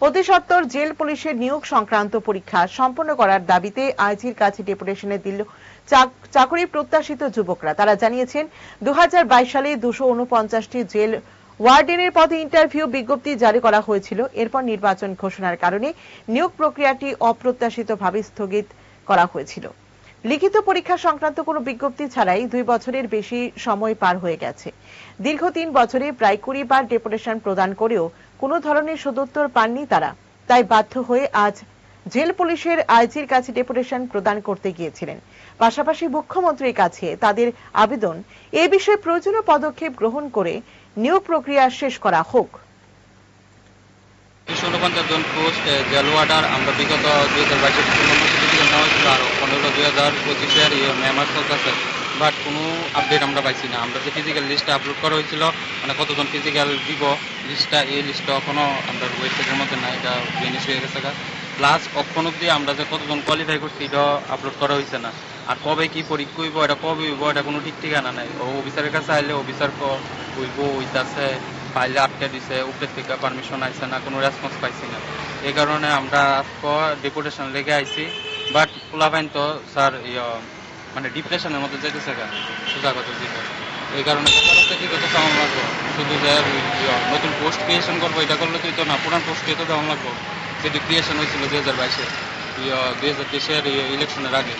অতি জেল পুলিশের নিয়োগ সংক্রান্ত পরীক্ষা সম্পন্ন করার দাবিতে আইজির কাছে ডেপুটেশনে দিল চাকরি প্রত্যাশিত যুবকরা। তারা জানিয়েছেন দু সালে দুশো জেল ওয়ার্ডেনের পদে ইন্টারভিউ বিজ্ঞপ্তি জারি করা হয়েছিল। এরপর নির্বাচন ঘোষণার কারণে নিয়োগ প্রক্রিয়াটি অপ্রত্যাশিতভাবে স্থগিত করা হয়েছিল। লিখিত পরীক্ষা সংক্রান্ত কোনো বিজ্ঞপ্তি ছাড়াই দুই বছরের বেশি সময় পার হয়ে গেছে। দীর্ঘ তিন বছরে প্রায় কুড়ি বার ডেপুটেশন প্রদান করেও কোনো ধরনের সদুত্তর পাননি তারা। তাই বাধ্য হয়ে আজ জেল পুলিশের আইজির কাছে ডেপুটেশন প্রদান করতে গিয়েছিলেন। পাশাপাশি মুখ্যমন্ত্রীর কাছে তাদের আবেদন এ বিষয়ে প্রয়োজনীয় পদক্ষেপ গ্রহণ করে নিয়োগ প্রক্রিয়া শেষ করা হোক। জন পোস্ট জেল ওয়ার্ডার, আমরা বিগত দুই হাজার বাইশে ডিসেম্বর নেওয়া পনেরো দুই হাজার পঁচিশের মেমার চলতেছে বাট কোনো আপডেট আমরা পাইছি না। আমরা যে ফিজিক্যাল লিস্টটা আপলোড করা হয়েছিল মানে কতজন ফিজিক্যাল দিব লিস্টটা এই লিস্টটা এখনও আমরা ওয়েবসাইটের মধ্যে না এটা ফিনিশ হয়ে গেছে প্লাস অক্ষণ অব্দি আমরা যে কতজন কোয়ালিফাই করছি, এটা আপলোড করা হয়েছে না। আর কবে কি পরীক্ষা হইব, এটা কবে হইব, এটা কোনো ঠিক ঠিকানা নাই। ও অফিসারের কাছে আইলে অফিসার হইব, হইতাছে ফাইলে আটকে দিছে উপরে থেকে পারমিশন আইছে না, কোনো রেসপন্স পাইছি না। এই কারণে আমরা আজকে ডেপুটেশন লেগে আইছি। বাট পোলাপাইন তো, স্যার মানে ডিপ্রেশনের মধ্যে যেতেছে কেন সোজা কথা যেটা এই কারণে থেকে যত তেমন লাগবো। শুধু যে নতুন পোস্ট ক্রিয়েশন করব, এটা করলে তো না, পুরান পোস্ট তো তেমন লাগবো। যেটি ক্রিয়েশন হয়েছিল দু হাজার বাইশে, দুই হাজার তেইশের ইলেকশনের আগে।